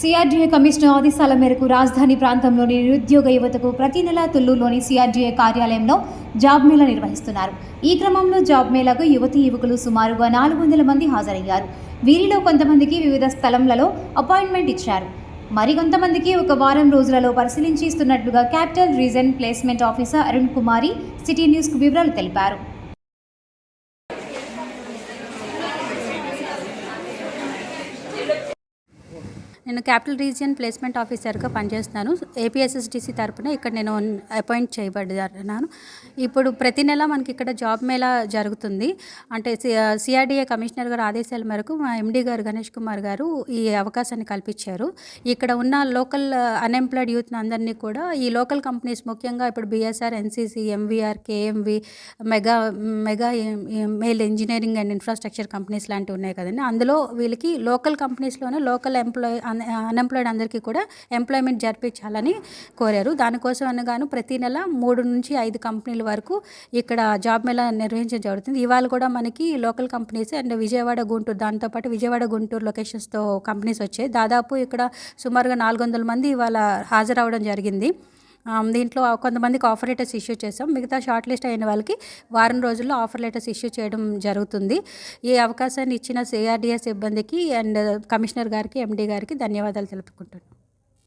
CRDA commissioner ఆదేశాల మేరకు రాజధాని ప్రాంతంలోని నిరుద్యోగ యువతకు ప్రతి నెల తుల్లూలోని సిఆర్డీఏ కార్యాలయంలో జాబ్ మేళా నిర్వహిస్తున్నారు. ఈ క్రమంలో జాబ్ మేళాకు యువతీ యువకులు సుమారుగా నాలుగు వందల మంది హాజరయ్యారు. వీరిలో కొంతమందికి వివిధ స్థలంలలో అపాయింట్మెంట్ ఇచ్చారు. మరికొంతమందికి ఒక వారం రోజులలో పరిశీలించి ఇస్తున్నట్లుగా capital region placement officer Arun Kumari city న్యూస్కు వివరాలు తెలిపారు. నేను క్యాపిటల్ రీజియన్ ప్లేస్మెంట్ ఆఫీసర్గా పనిచేస్తున్నాను. ఏపీఎస్ఎస్డిసి తరపున ఇక్కడ నేను అపాయింట్ చేయబడ్డాను. ఇప్పుడు ప్రతి నెల మనకి ఇక్కడ జాబ్ మేళా జరుగుతుంది. అంటే సిఆర్డీఏ కమిషనర్ గారు ఆదేశాల మేరకు మా ఎండీ గారు గణేష్ కుమార్ గారు ఈ అవకాశాన్ని కల్పించారు. ఇక్కడ ఉన్న లోకల్ అన్ఎంప్లాయిడ్ యూత్ అందరినీ కూడా ఈ లోకల్ కంపెనీస్ ముఖ్యంగా ఇప్పుడు BSR NCC MVR KMV mega mega mail engineering and infrastructure companies లాంటివి ఉన్నాయి కదండి. అందులో వీళ్ళకి లోకల్ కంపెనీస్లోనే లోకల్ ఎంప్లాయ్ అన్ఎంప్లాయిడ్ అందరికీ కూడా ఎంప్లాయ్మెంట్ జరిపించాలని కోరారు. దానికోసం అనగాను ప్రతి నెల మూడు నుంచి ఐదు కంపెనీల వరకు ఇక్కడ జాబ్ మేళా నిర్వహించడం జరుగుతుంది. ఇవాళ కూడా మనకి local companies and Vijayawada Guntur దాంతోపాటు విజయవాడ గుంటూరు లొకేషన్స్తో కంపెనీస్ వచ్చాయి. దాదాపు ఇక్కడ సుమారుగా నాలుగు వందల మంది ఇవాళ హాజరవడం జరిగింది. దీంట్లో కొంతమందికి ఆఫర్ లెటర్స్ ఇష్యూ చేసాం మిగతా షార్ట్ లిస్ట్ అయిన వాళ్ళకి వారం రోజుల్లో ఆఫర్ లెటర్స్ ఇష్యూ చేయడం జరుగుతుంది. ఈ అవకాశాన్ని ఇచ్చిన సిఆర్డిఎస్ సిబ్బందికి అండ్ కమిషనర్ గారికి ఎండీ గారికి ధన్యవాదాలు తెలుపుకుంటున్నాను